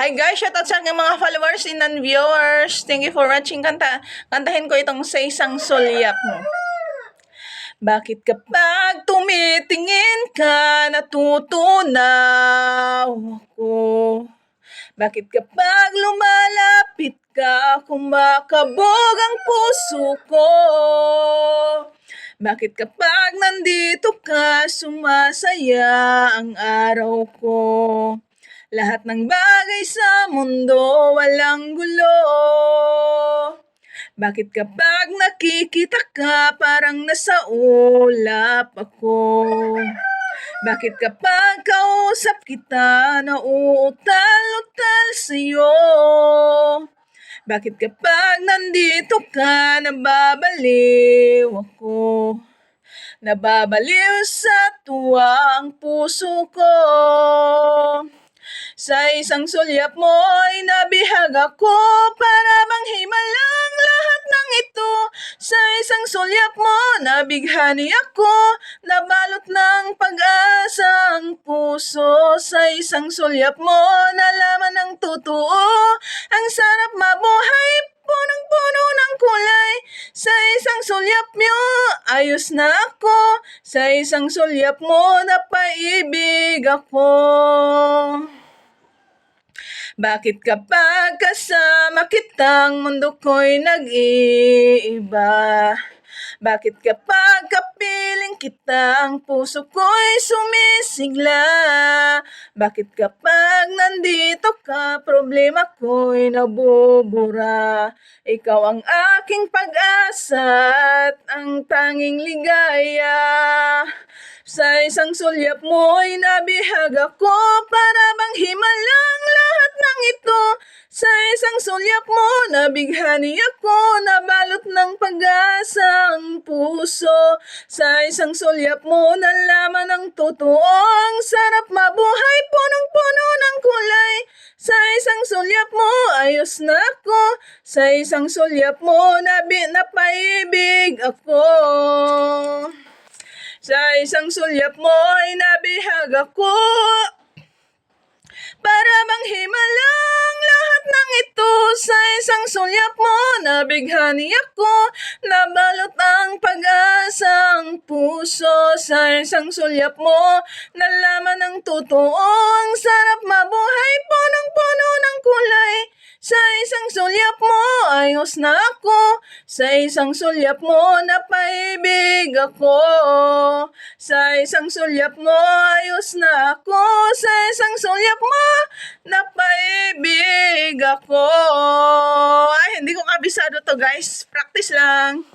Hi guys, shout out sa aking mga followers and viewers. Thank you for watching. Kanta, kantahin ko itong sa isang sulyap mo. Bakit kapag tumitingin ka, natutunaw ako? Bakit kapag lumalapit ka, kumakabog ang puso ko? Bakit kapag nandito ka, sumasaya ang araw ko? Lahat ng bagay sa mundo walang gulo. Bakit kapag nakikita ka, parang nasa ulap ako? Bakit kapag kausap kita, nauutal-utal sa'yo? Bakit kapag nandito ka, nababaliw ako? Nababaliw sa tuwa ang puso ko. Sa isang sulyap mo ay nabihag ako para bang himalang lahat ng ito. Sa isang sulyap mo nabighani ako, nabalot ng pag-asa ang puso. Sa isang sulyap mo nalaman ng totoo, ang sarap mabuhay punong-puno ng kulay. Sa isang sulyap mo, ayos na ako. Sa isang sulyap mo, napaibig ako. Bakit kapag kasama kitang mundo ko'y nag-iiba? Bakit kapag kapiling kita ang puso ko'y sumisigla? Bakit kapag nandito ka problema ko'y nabubura? Ikaw ang aking pag-asa at ang tanging ligaya. Sa isang sulyap mo'y nabihag ako para bang himalang ito. Sa isang sulyap mo, nabighani ako, nabalot ng pag-asa ang puso. Sa isang sulyap mo, nalaman ang totoo, ang sarap mabuhay, punong-puno ng kulay. Sa isang sulyap mo, ayos na ako. Sa isang sulyap mo, nabi, napaibig ako. Sa isang sulyap mo ay nabihag ako Para bang isang sulyap mo nabighani ako Nabalot ang pag-asang puso Sa isang sulyap mo nalaman ng totoo Ang sarap mabuhay punong-puno ng kulay sa isang sulyap mo, ayos na ako. Sa isang sulyap mo, napaibig ako. Sa isang sulyap mo, ayos na ako. Sa isang sulyap mo, napaibig ako. Ay, hindi ko kabisado to guys. Practice lang.